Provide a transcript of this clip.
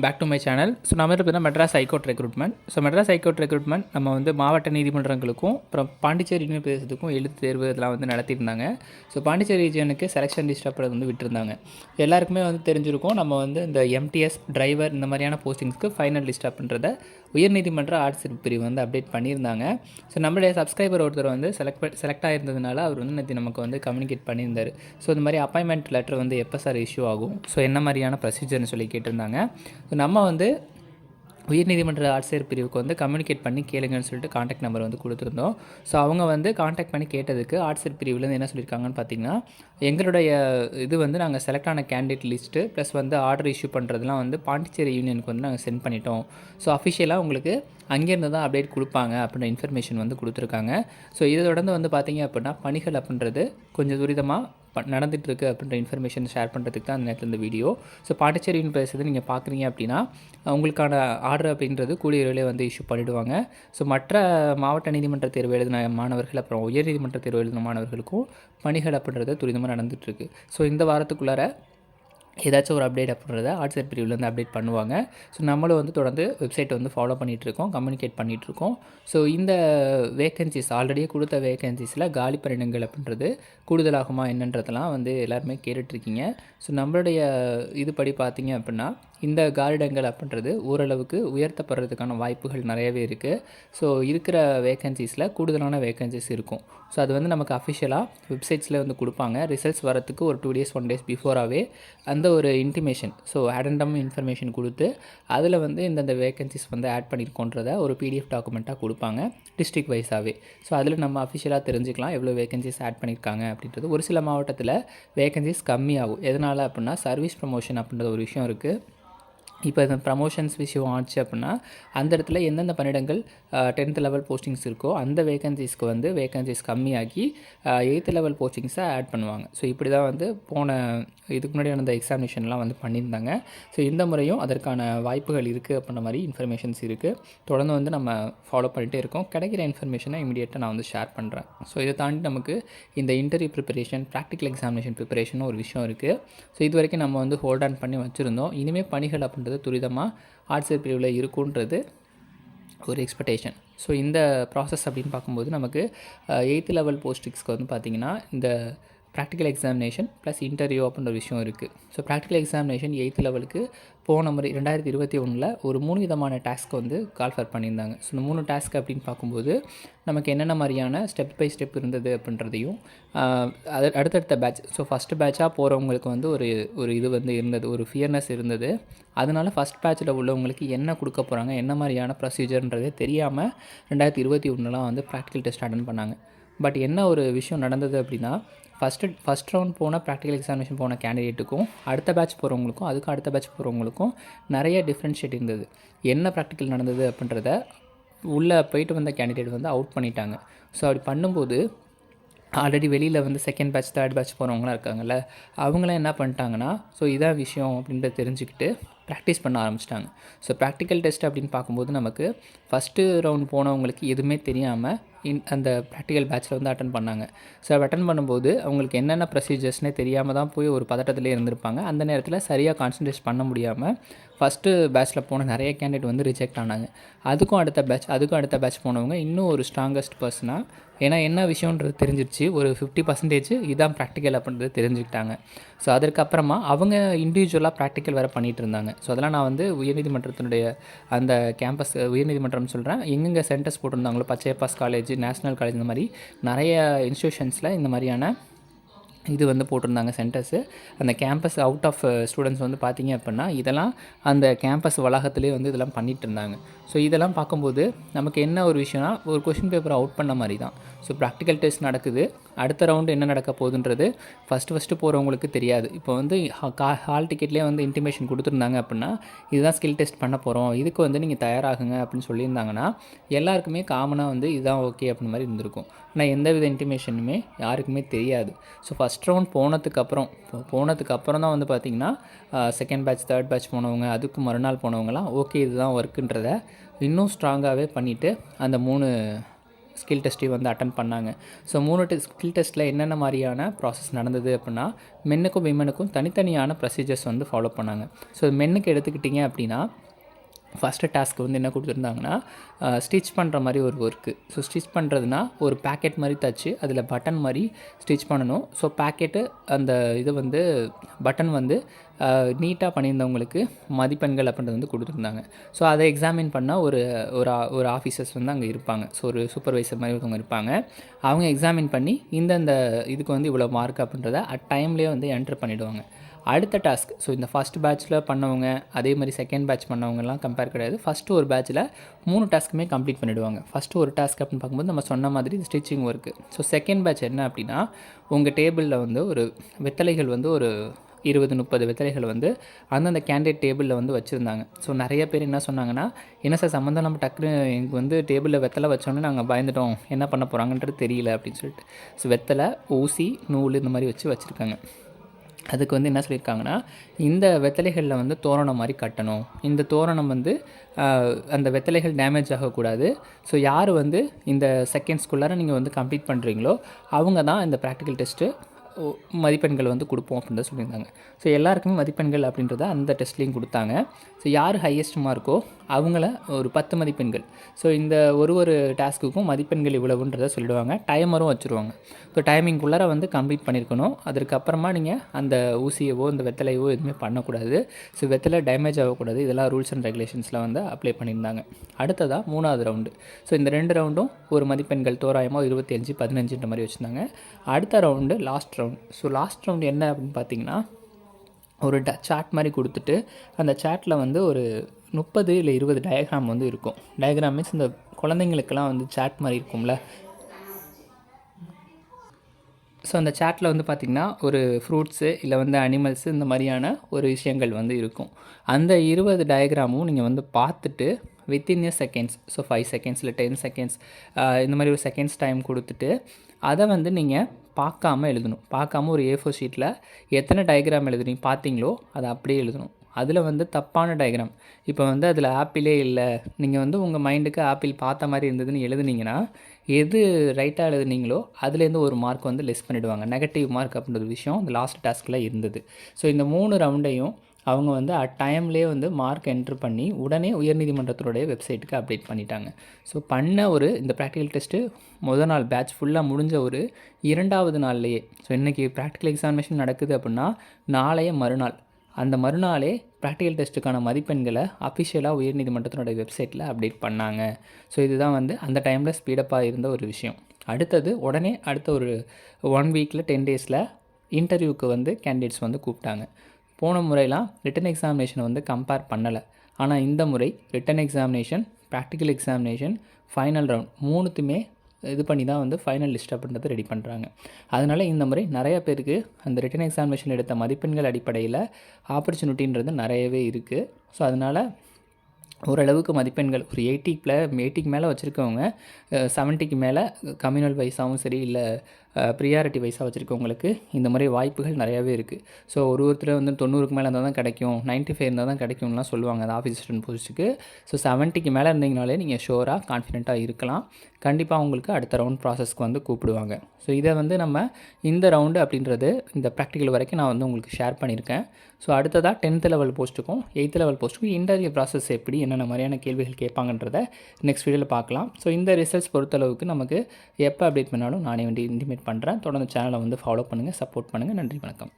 Back to my channel so நம்ம பார்த்தீங்கன்னா Madras high court recruitment so Madras high court recruitment நம்ம வந்து மாவட்ட நீதிமன்றங்களுக்கும் அப்புறம் பாண்டிச்சேரி யூனியன் பிரதேசத்துக்கும் எழுத்து தேர்வு இதெல்லாம் வந்து நடத்தியிருந்தாங்க. ஸோ பாண்டிச்சேரி ரீஜனுக்கு செலெக்ஷன் லிஸ்ட் அப்படி வந்து விட்டுருந்தாங்க. எல்லாருக்குமே வந்து தெரிஞ்சிருக்கும் நம்ம வந்து இந்த எம்டிஎஸ் டிரைவர் இந்த மாதிரியான போஸ்டிங்ஸ்க்கு ஃபைனல் லிஸ்ட் அப்படின்றத உயர்நீதிமன்ற ஆர்ட்ஸ் பிரிவு வந்து அப்டேட் பண்ணியிருந்தாங்க. ஸோ நம்மளுடைய சப்ஸ்கிரைபர் ஒருத்தர் வந்து செலக்ட் செலக்ட் ஆகிருந்ததுனால அவர் வந்து நேற்று நமக்கு வந்து கம்யூனிகேட் பண்ணியிருந்தார். ஸோ இந்த மாதிரி அப்பாயின்மெண்ட் லெட்டர் வந்து எப்போ சார் இஷ்யூ ஆகும்? ஸோ என்ன மாதிரியான ப்ரொசீஜர்னு சொல்லி கேட்டிருந்தாங்க. நம்ம வந்து உயர்நீதிமன்ற ஆட்சியர் பிரிவுக்கு வந்து கம்யூனிகேட் பண்ணி கேளுங்கன்னு சொல்லிட்டு காண்டாக்ட் நம்பர் வந்து கொடுத்துருந்தோம். ஸோ அவங்க வந்து காண்டாக்ட் பண்ணி கேட்டதுக்கு ஆட்சியர் பிரிவுலேருந்து என்ன சொல்லியிருக்காங்கன்னு பார்த்தீங்கன்னா எங்களுடைய இது வந்து நாங்கள் செலக்ட் ஆன கேண்டிடேட் லிஸ்ட்டு ப்ளஸ் வந்து ஆர்டர் இஷ்யூ பண்ணுறதுலாம் வந்து பாண்டிச்சேரி யூனியனுக்கு வந்து நாங்கள் சென்ட் பண்ணிட்டோம். ஸோ அஃபிஷியலாக உங்களுக்கு அங்கேருந்து தான் அப்டேட் கொடுப்பாங்க அப்படின்ற இன்ஃபர்மேஷன் வந்து கொடுத்துருக்காங்க. ஸோ இதை தொடர்ந்து வந்து பார்த்தீங்க அப்படின்னா பணிகள் அப்படின்றது கொஞ்சம் துரிதமாக நடந்துகிட்ருக்கு அப்படின்ற இன்ஃபர்மேஷன் ஷேர் பண்ணுறதுக்கு தான் அந்த நேரத்தில் இந்த வீடியோ ஸோ பாண்டிச்சேரி யூனிவர்சிட்டி நீங்கள் பார்க்குறீங்க அப்படின்னா உங்களுக்கான ஆர்டர் அப்படின்றது கூடிய வந்து இஷ்யூ பண்ணிவிடுவாங்க ஸோ மற்ற மாவட்ட நீதிமன்ற தேர்வு எழுதின மாணவர்கள் அப்புறம் உயர்நீதிமன்ற தேர்வு எழுதின மாணவர்களுக்கும் பணிகள் அப்படின்றது துரிதமாக நடந்துகிட்ருக்கு ஸோ இந்த வாரத்துக்குள்ளார ஏதாச்சும் ஒரு அப்டேட் அப்படின்றத ஆட்சியர் பிரிவுலேருந்து அப்டேட் பண்ணுவாங்க. ஸோ நம்மளும் வந்து தொடர்ந்து வெப்சைட்டை வந்து ஃபாலோ பண்ணிகிட்ருக்கோம் கம்யூனிகேட் பண்ணிகிட்ருக்கோம் ஸோ இந்த வேகன்சிஸ் ஆல்ரெடியே கொடுத்த வேகன்சிஸில் காலி பணியிடங்கள் அப்படின்றது கூடுதலாகுமா என்னன்றதெல்லாம் வந்து எல்லாருமே கேட்டுட்ருக்கீங்க ஸோ நம்மளுடைய இதுபடி பார்த்தீங்க அப்படின்னா இந்த கார்டன்கள் அப்படின்றது ஓரளவுக்கு உயர்த்தப்படுறதுக்கான வாய்ப்புகள் நிறையவே இருக்குது ஸோ இருக்கிற வேக்கன்சிஸில் கூடுதலான வேக்கன்சிஸ் இருக்கும். ஸோ அது வந்து நமக்கு அஃபிஷியலாக வெப்சைட்ஸில் வந்து கொடுப்பாங்க. ரிசல்ட்ஸ் வரத்துக்கு ஒரு டூ டேஸ் ஒன் டேஸ் பிஃபோராகவே அந்த ஒரு இன்டிமேஷன் ஸோ ஆடண்டம் இன்ஃபர்மேஷன் கொடுத்து அதில் வந்து இந்தந்த வேக்கன்சிஸ் வந்து ஆட் பண்ணியிருக்கோன்றத ஒரு பிடிஎஃப் டாக்குமெண்ட்டாக கொடுப்பாங்க டிஸ்ட்ரிக் வைஸாகவே ஸோ அதில் நம்ம அஃபிஷியலாக தெரிஞ்சுக்கலாம் எவ்வளோ வேகன்சிஸ் ஆட் பண்ணியிருக்காங்க அப்படின்றது. ஒரு சில மாவட்டத்தில் வேகன்சிஸ் கம்மியாகும். எதனால் அப்படின்னா சர்வீஸ் ப்ரமோஷன் அப்படின்ற ஒரு விஷயம் இருக்குது இப்போ இந்த ப்ரமோஷன்ஸ் விஷயம் ஆச்சு அப்படின்னா அந்த இடத்துல எந்தெந்த பணியிடங்கள் டென்த் லெவல் போஸ்டிங்ஸ் இருக்கோ அந்த வேகன்சிஸ்க்கு வந்து வேகன்சிஸ் கம்மியாகி எயித்து லெவல் போஸ்டிங்ஸை ஆட் பண்ணுவாங்க. ஸோ இப்படி தான் வந்து போன இதுக்கு முன்னாடி நடந்த எக்ஸாமினேஷன்லாம் வந்து பண்ணியிருந்தாங்க. ஸோ இந்த முறையும் அதற்கான வாய்ப்புகள் இருக்குது அப்படின்ற மாதிரி இன்ஃபர்மேஷன்ஸ் இருக்குது தொடர்ந்து வந்து நம்ம ஃபாலோ பண்ணிகிட்டே இருக்கோம். கிடைக்கிற இன்ஃபர்மேஷனை இமீடியட்டாக நான் வந்து ஷேர் பண்ணுறேன் ஸோ இதை தாண்டி நமக்கு இந்த interview preparation practical examination preparation ஒரு விஷயம் இருக்குது ஸோ இது வரைக்கும் நம்ம வந்து ஹோல்ட் ஆன் பண்ணி வச்சுருந்தோம். இனிமேல் பணிகள் அப்படின்றது துரிதமாக ஆர்ட்ஸர் பிரிவில் இருக்குன்றது ஒரு எக்ஸ்பெக்டேஷன் ஸோ இந்த ப்ராசஸ் அப்படின்னு பார்க்கும்போது நமக்கு எயித்து லெவல் போஸ்டிக்ஸ்க்கு வந்து பார்த்திங்கன்னா இந்த ப்ராக்டிக்கல் எக்ஸாமினேஷன் ப்ளஸ் இன்டர்வியூ அப்படின்ற விஷயம் இருக்குது ஸோ ப்ராக்டிக்கல் எக்ஸாமினேஷன் எயித்து லெவலுக்கு போன முறை ரெண்டாயிரத்தி இருபத்தி ஒன்றில் ஒரு மூணு விதமான டாஸ்க் வந்து கால்ஃபர் பண்ணியிருந்தாங்க. ஸோ இந்த மூணு டாஸ்க் அப்படின்னு பார்க்கும்போது நமக்கு என்னென்ன மாதிரியான ஸ்டெப் பை ஸ்டெப் இருந்தது அப்படின்றதையும் அது அடுத்தடுத்த பேட்ச் ஸோ ஃபஸ்ட்டு பேட்சாக போகிறவங்களுக்கு வந்து ஒரு ஒரு இது வந்து இருந்தது ஒரு ஃபியர்னஸ் இருந்தது. அதனால் ஃபஸ்ட் பேட்சில் உள்ளவங்களுக்கு என்ன கொடுக்க போகிறாங்க என்ன மாதிரியான ப்ரொசீஜர்ன்றதே தெரியாமல் ரெண்டாயிரத்தி இருபத்தி ஒன்றுலாம் வந்து ப்ராக்டிக்கல் டெஸ்ட் அட்டன் பண்ணாங்க. பட் என்ன ஒரு விஷயம் நடந்தது அப்படின்னா ஃபஸ்ட்டு ஃபஸ்ட் ரவுண்ட் போன ப்ராக்டிக்கல் எக்ஸாமினேஷன் போன கேண்டிடேட்டுக்கும் அடுத்த பேட்ச் போகிறவங்களுக்கும் அதுக்கும் அடுத்த பேட்ச் போகிறவங்களுக்கும் நிறைய டிஃப்ரென்ஷியேட் இருந்தது. என்ன ப்ராக்டிக்கல் நடந்தது அப்படின்றத உள்ளே போயிட்டு வந்த கேண்டிடேட் வந்து அவுட் பண்ணிட்டாங்க. ஸோ அப்படி பண்ணும்போது ஆல்ரெடி வெளியில் வந்து செகண்ட் பேட்ச் தேர்ட் பேட்ச் போகிறவங்களாம் இருக்காங்கல்ல அவங்களாம் என்ன பண்ணிட்டாங்கன்னா ஸோ இதான் விஷயம் அப்படின்றத தெரிஞ்சுக்கிட்டு ப்ராக்டிஸ் பண்ண ஆரம்பிச்சிட்டாங்க. ஸோ ப்ராக்டிக்கல் டெஸ்ட் அப்படின்னு பார்க்கும்போது நமக்கு ஃபஸ்ட்டு ரவுண்ட் போனவங்களுக்கு எதுவுமே தெரியாமல் இன் அந்த ப்ராக்டிக்கல் பேட்சில் வந்து அட்டன் பண்ணாங்க. ஸோ அட்டன் பண்ணும்போது அவங்களுக்கு என்னென்ன ப்ரொசீஜர்ஸ்னே தெரியாமல் தான் போய் ஒரு பதட்டத்திலே இருந்திருப்பாங்க. அந்த நேரத்தில் சரியாக கான்சன்ட்ரேட் பண்ண முடியாமல் ஃபஸ்ட்டு பேட்ச்சில் போன நிறைய கேண்டிடேட் வந்து ரிஜெக்ட் ஆனாங்க. அதுக்கும் அடுத்த பேட்ச் அதுக்கும் அடுத்த பேட்ச் போனவங்க இன்னும் ஒரு ஸ்ட்ராங்கஸ்ட் பர்சனாக ஏன்னா என்ன விஷயன்றது தெரிஞ்சிருச்சு. ஒரு ஃபிஃப்டி பர்சன்டேஜ் இதுதான் ப்ராக்டிக்கல் அப்படின்றது தெரிஞ்சுக்கிட்டாங்க. ஸோ அதற்கப்புறமா அவங்க இண்டிவிஜுவலாக ப்ராக்டிக்கல் வேறு பண்ணிகிட்டு இருந்தாங்க ஸோ அதெல்லாம் நான் வந்து உயர்நீதிமன்றத்தினுடைய அந்த கேம்பஸ் உயர்நீதிமன்றம் சொல்கிறேன் எங்கெங்கே சென்டர்ஸ் போட்டிருந்தாங்களோ பச்சையப்பாஸ் காலேஜ் நேஷனல் காலேஜ் இந்த மாதிரி நிறைய இன்ஸ்டியூஷன்ஸில் இந்த மாதிரியான இது வந்து போட்டிருந்தாங்க சென்டர்ஸு அந்த கேம்பஸ் அவுட் ஆஃப் ஸ்டூடெண்ட்ஸ் வந்து பார்த்திங்க அப்படின்னா இதெல்லாம் அந்த கேம்பஸ் வளாகத்துலேயே வந்து இதெல்லாம் பண்ணிகிட்டு இருந்தாங்க. ஸோ இதெல்லாம் பார்க்கும்போது நமக்கு என்ன ஒரு விஷயம்னா ஒரு கொஷின் பேப்பர் அவுட் பண்ண மாதிரி தான். ஸோ ப்ராக்டிக்கல் டெஸ்ட் நடக்குது. அடுத்த ரவுண்டு என்ன நடக்க போகுதுன்றது ஃபஸ்ட்டு ஃபஸ்ட்டு போகிறவங்களுக்கு தெரியாது. இப்போ வந்து ஹால் டிக்கெட்லேயே வந்து இன்டிமேஷன் கொடுத்துருந்தாங்க அப்படின்னா இதுதான் ஸ்கில் டெஸ்ட் பண்ண போகிறோம் இதுக்கு வந்து நீங்கள் தயாராகுங்க அப்படின்னு சொல்லியிருந்தாங்கன்னா எல்லாருக்குமே காமனாக வந்து இதுதான் ஓகே அப்படின்னு மாதிரி இருந்திருக்கும். ஆனால் எந்த வித இன்டிமேஷனுமே யாருக்குமே தெரியாது. ஸோ ஃபஸ்ட் ரவுண்ட் போனதுக்கப்புறம் போனதுக்கப்புறம் தான் வந்து பார்த்திங்கன்னா செகண்ட் பேட்ச் தேர்ட் பேட்ச் போனவங்க அதுக்கு மறுநாள் போனவங்களாம் ஓகே இதுதான் ஒர்க்குன்றத இன்னும் ஸ்ட்ராங்காகவே பண்ணிவிட்டு அந்த மூணு ஸ்கில் டெஸ்ட்டையும் வந்து அட்டன் பண்ணாங்க. ஸோ மூணு டெஸ்ட் ஸ்கில் டெஸ்ட்டில் என்னென்ன மாதிரியான ப்ராசஸ் நடந்தது அப்படின்னா மென்னுக்கும் விமனுக்கும் தனித்தனியான ப்ரொசீஜர்ஸ் வந்து ஃபாலோ பண்ணாங்க. ஸோ மென்னுக்கு எடுத்துக்கிட்டிங்க அப்படின்னா ஃபஸ்ட்டு டாஸ்க் வந்து என்ன கொடுத்துருந்தாங்கன்னா ஸ்டிச் பண்ணுற மாதிரி ஒரு ஒர்க்கு ஸோ ஸ்டிச் பண்ணுறதுனா ஒரு பேக்கெட் மாதிரி தச்சு அதில் பட்டன் மாதிரி ஸ்டிச் பண்ணணும். ஸோ பேக்கெட்டு அந்த இது வந்து பட்டன் வந்து நீட்டாக பண்ணியிருந்தவங்களுக்கு மதிப்பெண்கள் அப்படின்றது வந்து கொடுத்துருந்தாங்க. ஸோ அதை எக்ஸாமின் பண்ணால் ஒரு ஒரு ஒரு ஆஃபீஸர்ஸ் வந்து அங்கே இருப்பாங்க. ஸோ ஒரு சூப்பர்வைசர் மாதிரி ஒருத்தவங்க இருப்பாங்க. அவங்க எக்ஸாமின் பண்ணி இந்தந்த இதுக்கு வந்து இவ்வளோ மார்க் அப்படின்றத அட் டைம்லேயே வந்து என்ட்ரு பண்ணிவிடுவாங்க அடுத்த டாஸ்க் ஸோ இந்த ஃபஸ்ட் பேட்ச்சில் பண்ணவங்க அதே மாதிரி செகண்ட் பேட்ச் பண்ணவங்கலாம் கம்பேர் கிடையாது. ஃபஸ்ட்டு ஒரு பேட்ச்சில் மூணு டாஸ்க்குமே கம்ப்ளீட் பண்ணிவிடுவாங்க ஃபஸ்ட்டு ஒரு டாஸ்க் அப்படின்னு பார்க்கும்போது நம்ம சொன்ன மாதிரி stitching work so second batch என்ன அப்படின்னா உங்கள் டேபிளில் வந்து ஒரு வெத்தலைகள் வந்து ஒரு இருபது முப்பது வெத்தலைகள் வந்து அந்தந்த கேண்டிடேட் டேபிளில் வந்து வச்சுருந்தாங்க. ஸோ நிறைய பேர் என்ன சொன்னாங்கன்னா என்ன சார் சம்மந்தம் நம்ம டக்குன்னு எனக்கு வந்து டேபிளில் வெத்தலை வச்சோன்னே நாங்கள் பயந்துட்டோம். என்ன பண்ண போகிறாங்கன்றது தெரியல அப்படின்னு சொல்லிட்டு. ஸோ வெத்தலை ஊசி நூல் இந்த மாதிரி வச்சு வச்சுருக்காங்க. அதுக்கு வந்து என்ன சொல்லியிருக்காங்கன்னா இந்த வெத்தலைகளில் வந்து தோரணம் மாதிரி கட்டணும். இந்த தோரணம் வந்து அந்த வெத்தலைகள் டேமேஜ் ஆகக்கூடாது. ஸோ யார் வந்து இந்த செகண்ட்ஸ்குள்ளார நீங்கள் வந்து கம்ப்ளீட் பண்ணுறீங்களோ அவங்க தான் இந்த ப்ராக்டிக்கல் டெஸ்ட்டு மதிப்பெண்கள் வந்து கொடுப்போம் அப்படின்றத சொல்லியிருந்தாங்க. ஸோ எல்லாருக்குமே மதிப்பெண்கள் அப்படின்றத அந்த டெஸ்ட்லேயும் கொடுத்தாங்க. ஸோ யார் ஹையஸ்ட் மார்க்கோ அவங்கள ஒரு பத்து மதிப்பெண்கள். ஸோ இந்த ஒரு ஒரு டாஸ்க்குக்கும் மதிப்பெண்கள் இவ்வளவுன்றத சொல்லிடுவாங்க. டைமரும் வச்சுருவாங்க. ஸோ டைமிங்குள்ளார வந்து கம்ப்ளீட் பண்ணியிருக்கணும் அதுக்கப்புறமா நீங்கள் அந்த ஊசியவோ இந்த வெத்தலையவோ எதுவுமே பண்ணக்கூடாது. ஸோ வெத்தலை டேமேஜ் ஆகக்கூடாது. இதெல்லாம் ரூல்ஸ் அண்ட் ரெகுலேஷன்ஸில் வந்து அப்ளை பண்ணியிருந்தாங்க. அடுத்ததாக மூணாவது ரவுண்டு ஸோ இந்த ரெண்டு ரவுண்டும் ஒரு மதிப்பெண்கள் தோராயமாக இருபத்தி அஞ்சு பதினஞ்சுன்ற மாதிரி வச்சுருந்தாங்க. அடுத்த round last round so last round என்ன அப்படின்னு பார்த்தீங்கன்னா ஒரு ட சாட் மாதிரி கொடுத்துட்டு அந்த சாட்டில் வந்து ஒரு முப்பது இல்லை இருபது டயக்ராம் வந்து இருக்கும். டயக்ராம் மீன்ஸ் இந்த குழந்தைங்களுக்கெல்லாம் வந்து சாட் மாதிரி இருக்கும்ல. ஸோ அந்த சாட்டில் வந்து பார்த்திங்கன்னா ஒரு ஃப்ரூட்ஸு இல்லை வந்து அனிமல்ஸு இந்த மாதிரியான ஒரு விஷயங்கள் வந்து இருக்கும். அந்த இருபது டயக்ராமும் நீங்கள் வந்து பார்த்துட்டு within a seconds so five seconds இல்லை டென் செகண்ட்ஸ் இந்த மாதிரி ஒரு செகண்ட்ஸ் டைம் கொடுத்துட்டு அதை வந்து நீங்கள் பார்க்காம எழுதணும். பார்க்காம ஒரு ஏ ஃபோர் ஷீட்டில் எத்தனை டயக்ராம் எழுதுறீங்க பார்த்தீங்களோ அதை அப்படியே எழுதணும். அதில் வந்து தப்பான டயக்ராம் இப்போ வந்து அதில் ஆப்பிளே இல்லை. நீங்கள் வந்து உங்கள் மைண்டுக்கு ஆப்பிள் பார்த்த மாதிரி இருந்ததுன்னு எழுதுனீங்கன்னா எது ரைட்டாக எழுதுனீங்களோ அதுலேருந்து ஒரு மார்க் வந்து லெஸ் பண்ணிவிடுவாங்க நெகட்டிவ் மார்க் அப்படின்ற ஒரு விஷயம் இந்த லாஸ்ட் டாஸ்கில் இருந்தது. ஸோ இந்த மூணு ரவுண்டையும் அவங்க வந்து அட் டைம்லேயே வந்து மார்க் என்ட்ரு பண்ணி உடனே உயர்நீதிமன்றத்தினுடைய வெப்சைட்டுக்கு அப்டேட் பண்ணிட்டாங்க. ஸோ பண்ண ஒரு இந்த ப்ராக்டிக்கல் டெஸ்ட்டு முத நாள் பேட்ச் ஃபுல்லாக முடிஞ்ச ஒரு இரண்டாவது நாள்லேயே ஸோ இன்றைக்கி ப்ராக்டிக்கல் எக்ஸாமினேஷன் நடக்குது அப்படின்னா நாளைய மறுநாள். அந்த மறுநாளே ப்ராக்டிக்கல் டெஸ்ட்டுக்கான மதிப்பெண்களை அஃபிஷியலாக உயர்நீதிமன்றத்தினுடைய வெப்சைட்டில் அப்டேட் பண்ணாங்க. ஸோ இதுதான் வந்து அந்த டைமில் ஸ்பீடப்பாக இருந்த ஒரு விஷயம். அடுத்தது உடனே அடுத்த ஒரு ஒன் வீக்கில் டென் டேஸில் இன்டர்வியூக்கு வந்து கேண்டிடேட்ஸ் வந்து கூப்பிட்டாங்க. போன முறையெல்லாம் ரிட்டன் எக்ஸாமினேஷனை வந்து கம்பேர் பண்ணலை. ஆனால் இந்த முறை written examination practical examination final round மூணுத்துமே இது பண்ணி தான் வந்து ஃபைனல் லிஸ்ட் அப்படின்றத ரெடி பண்ணுறாங்க அதனால் இந்த முறை நிறைய பேருக்கு அந்த ரிட்டன் எக்ஸாமினேஷன் எடுத்த மதிப்பெண்கள் அடிப்படையில் ஆப்பர்ச்சுனிட்டின்றது நிறையவே இருக்குது ஸோ அதனால் ஓரளவுக்கு மதிப்பெண்கள் ஒரு எயிட்டிக்குள்ள எயிட்டிக்கு மேலே வச்சுருக்கவங்க செவன்ட்டிக்கு மேலே கம்யூனல் வைஸாகவும் சரி இல்லை ப்ரியாரிட்டி வைஸாக வச்சுருக்கவங்களுக்கு இந்த மாதிரி வாய்ப்புகள் நிறையாவே இருக்குது ஸோ ஒரு ஒருத்தர் வந்து தொண்ணூறுக்கு மேலே இருந்தால் தான் கிடைக்கும். 95 ஃபைவ் இருந்தால் தான் கிடைக்கும்லாம் சொல்லுவாங்க அந்த ஆஃபீஸ் அசிஸ்டன்ட் போஸ்ட்டுக்கு ஸோ செவன்ட்டிக்கு மேலே இருந்தீங்கனாலே நீங்கள் ஷோராக கான்ஃபிடென்ட்டாக இருக்கலாம். கண்டிப்பாக உங்களுக்கு அடுத்த ரவுண்ட் ப்ராசஸ்க்கு வந்து கூப்பிடுவாங்க. ஸோ இதை வந்து நம்ம இந்த ரவுண்டு அப்படின்றது இந்த ப்ராக்டிக்கல் வரைக்கும் நான் வந்து உங்களுக்கு ஷேர் பண்ணியிருக்கேன். ஸோ அடுத்ததாக டென்த் லெவல் போஸ்ட்டுக்கும் எயித்து லெவல் போஸ்ட்டுக்கும் இன்டர்வியூ ப்ராசஸ் எப்படி என்னென்ன மாதிரியான கேள்விகள் கேட்பாங்கன்றத நெக்ஸ்ட் வீடியோவில் பார்க்கலாம். ஸோ இந்த ரிசல்ட்ஸ் பொறுத்தளவுக்கு நமக்கு எப்போ அப்டேட் பண்ணாலும் நானே வந்து இன்டிமேட் பண்ணுறேன். தொடர்ந்து சேனலை வந்து ஃபாலோ பண்ணுங்கள் சப்போர்ட் பண்ணுங்கள் நன்றி வணக்கம்.